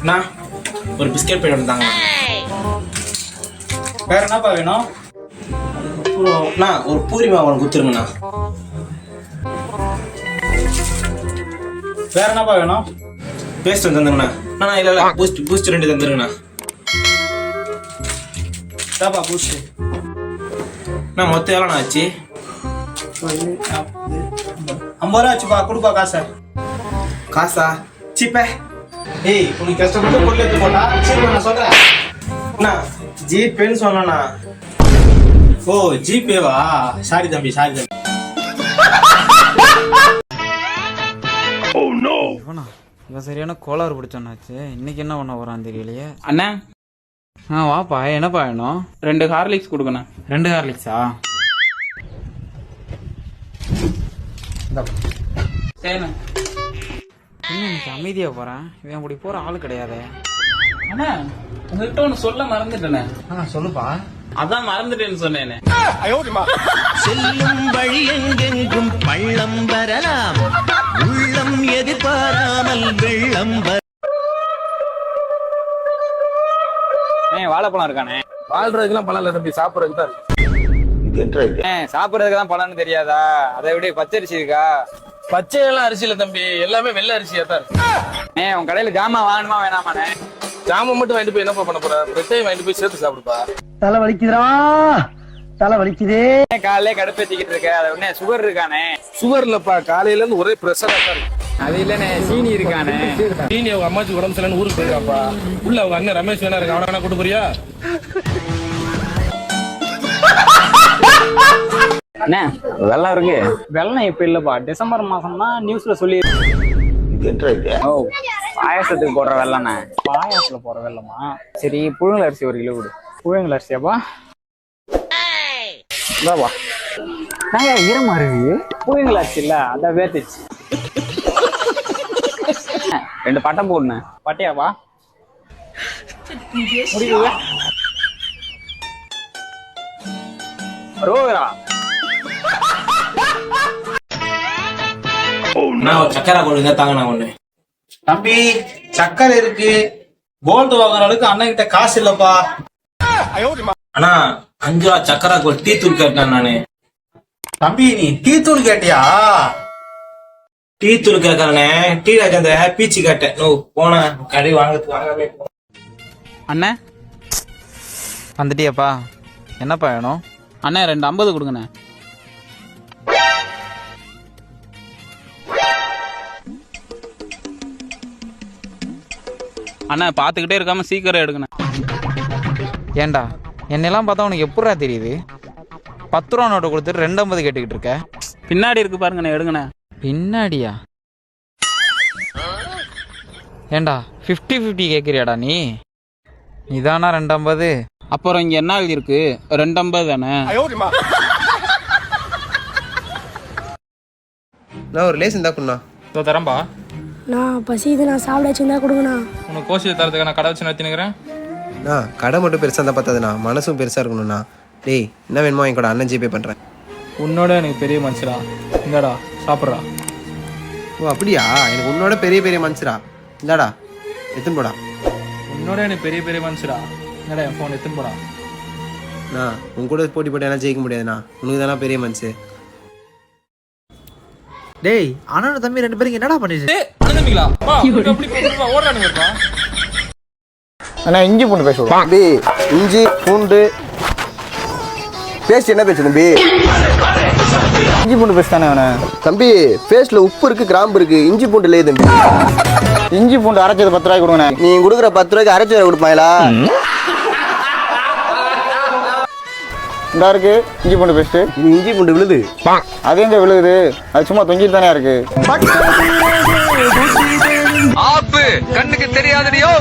அண்ணா ஒரு biscuit packet தாங்க. வேற என்னப்பா வேணும்? அண்ணா ஒரு பூரி மாவு ஒன்று கொடுத்துருங்கண்ணா. வேற என்னப்பா வேணும்? பேஸ்ட் வந்து தந்துங்கண்ணா அண்ணா இல்லை இல்லை பூஸ்ட் பூஸ்ட் ரெண்டு தந்துருங்கண்ணா. தாப்பா பூஸ்ட் அண்ணா மொத்தம் எவ்வளோண்ணா ஆச்சு? ஐம்பது ரூபா ஆச்சுப்பா கொடுப்பா காசை. காசா? சீப்பே. ஏய் உனக்கு கஷ்டப்பட்டு பொருள் எடுத்து போட்டா சரி நான் சொல்றேன். அண்ணா ஜிபேன்னு சொன்னண்ணா. ஓ ஜிபேவா சாரி தம்பி சாரி தம்பி. இவனா? இவன் சரியான கோளாறு பிடிச்சானாச்சு இன்னைக்கு என்ன பண்ண போறான் தெரியலையே. அண்ணா. ஆ வாப்பா என்னப்பா வேணும்? ரெண்டு ஹார்லிக்ஸ் கொடுங்கண்ணா ரெண்டு ஹார்லிக்ஸா சரிண்ணா என்ன இன்னைக்கு அமைதியா போறேன் இவன் அப்படி போற ஆள் கிடையாதே. அண்ணா உங்ககிட்ட ஒன்று சொல்ல மறந்துட்டேனே. ஆ சொல்லுப்பா. அதான் மறந்துட்டேன்னு சொன்னேனே. செல்லும் வழி எங்கெங்கும் பள்ளம் வரலாம். உள்ளம் எதிர்பாராமல் வெள்ளம் வாழைப்பழம் இருக்கானே வாழ்றதுக்கெல்லாம் பழம் இல்லை தம்பி சாப்பிட்றதுக்கு தான் இருக்கு. ஏன் சாப்பிடுறதுக்கு தான் பழம்னு தெரியாதா? அதை விட பச்சரிசி இருக்கா? பச்சை எல்லாம் அரிசி இல்ல தம்பி. எல்லாமே வெள்ளை அரிசியா தான் இருக்கு. ஏன் உன் கடையில ஜாமான் வாங்கணுமா வேணாமாண்ணே ஜாமம் மட்டும் வாங்கிட்டு போய் என்னப்பா பண்ண போற? பெட்டையும் வாங்கிட்டு போய் சேர்த்து சாப்பிடுப்பா. தலை வலிக்குதுடா. தலை வலிக்குதே. காலையிலே கடுப்பேத்திக்கிட்டு இருக்க. அதை உடனே சுகர் இருக்கானே. சுகர் இல்லப்பா. காலையில இருந்து ஒரே பிரஷரா தான் இருக்கு. அது இல்லனே சீனி இருக்கானே. தீனி அவங்க அம்மாச்சி உடம்பு சரியில்லைன்னு ஊருக்கு போயிருக்காப்பா. உள்ள அவங்க அண்ணன் ரமேஷ் வேணா இருக்கு அவனை வேணா கூட்டு போறியா? அண்ணே வெள்ளம் இருக்கு. வெள்ளம் இப்ப இல்லப்பா. டிசம்பர் மாசம் தான் நியூஸ்ல சொல்லி ஓ பாயாசத்துக்கு போடுற வெள்ளண்ணே பாயாசத்துல போடுற வெள்ளமா? சரி புழுங்கல் அரிசி ஒரு கிலோ கொடு. புழுங்கல் அரிசியாப்பா? இந்தாப்பா. நாங்க ஈரமா இருக்கு புழுங்கல் அரிசி இல்ல அதான் வேத்துச்சு ரெண்டு பட்டை போடுண்ணே. பட்டையாப்பா? முடியுது ரோகரா. நான் ஒரு சக்கரை கொடுங்க தாங்கண்ணா ஒன்று தம்பி சக்கரை இருக்கு. கோல்டு வாங்குற அளவுக்கு அண்ணன் கிட்ட காசு இல்லப்பா. அண்ணா அஞ்சு ரூபா சக்கரை கோல் டீ தூள் கேட்டேன் நானு. தம்பி நீ டீ தூள் கேட்டியா? டீ தூள் கேட்கறனே டீ அந்த பீச்சு கேட்டேன். நோ போனேன் கடை வாங்கறதுக்கு வாங்கவே. அண்ணே வந்துட்டியாப்பா? என்னப்பா வேணும்? அண்ணே ரெண்டு ஐம்பது கொடுங்கண்ணே. அண்ணா பார்த்துக்கிட்டே இருக்காம சீக்கிரம் எடுங்கண்ணே. ஏன்டா என்னெல்லாம் பார்த்தா உனக்கு எப்படா தெரியுது? பத்து ரூபா நோட்டு கொடுத்துட்டு ரெண்டு ஐம்பது கேட்டுக்கிட்டு இருக்க? பின்னாடி இருக்கு பாருங்கண்ணே எடுங்கண்ணே. பின்னாடியா? ஏன்டா ஃபிஃப்டி ஃபிஃப்டி கேட்குறியாடா நீ? இதானா ரெண்டு ஐம்பது? அப்புறம் இங்க என்ன எழுதியிருக்கு? ரெண்டு ஐம்பது தானே? நான் ஒரு லேஸ் இருந்தா குண்ணா. இதோ தரம்பா நான் பசிது நான் சாப்பிட வச்சிருந்தா கொடுங்கண்ணா. உனக்கு கோஷி தரதுக்கு நான் கடை வச்சு நடத்தினுக்கிறேன். அண்ணா கடை மட்டும் பெருசாக இருந்தால் பார்த்தாதுண்ணா மனசும் பெருசாக இருக்கணும்ண்ணா. டேய் என்ன வேணுமோ என் கூட அண்ணன் ஜிபே பண்ணுறேன் உன்னோட எனக்கு பெரிய மனுஷரா. இந்தாடா சாப்பிட்றா. ஓ அப்படியா? எனக்கு உன்னோட பெரிய பெரிய மனுஷரா. இந்தாடா எத்தனை போடா. உன்னோட எனக்கு பெரிய பெரிய மனுஷரா. என்னடா என் ஃபோன் எடுத்துன்னு போடா. அண்ணா உன் கூட போட்டி போட்டு என்ன ஜெயிக்க முடியாதுண்ணா. உனக்கு தானே பெரிய மனுஷு. டேய் அண்ணன் தம்பி ரெண்டு பேரும் என்னடா பண்ணிட்டு அண்ணா இஞ்சி பூண்டு பேச. தம்பி இஞ்சி பூண்டு. பேஸ்ட் என்ன பேச்சு தம்பி? இஞ்சி பூண்டு பேஸ்ட் தானே அவனே? தம்பி பேஸ்ட்ல உப்பு இருக்கு கிராம்பு இருக்கு. இஞ்சி பூண்டு இல்லையே தம்பி. இஞ்சி பூண்டு அரைச்சது பத்து ரூபாய்க்கு கொடுங்கண்ணே. நீ கொடுக்குற பத்து ரூபாய்க்கு அரைச்சி வேற கொடுப்பாங்களா? இந்த இருக்கு இஞ்சி பூண்டு பேஸ்ட் இஞ்சி பூண்டு விழுது. அது எங்க விழுகுது? அது சும்மா தொங்கிட்டு தானே இருக்கு. ஆப்பு கண்ணுக்கு தெரியாதடியோ?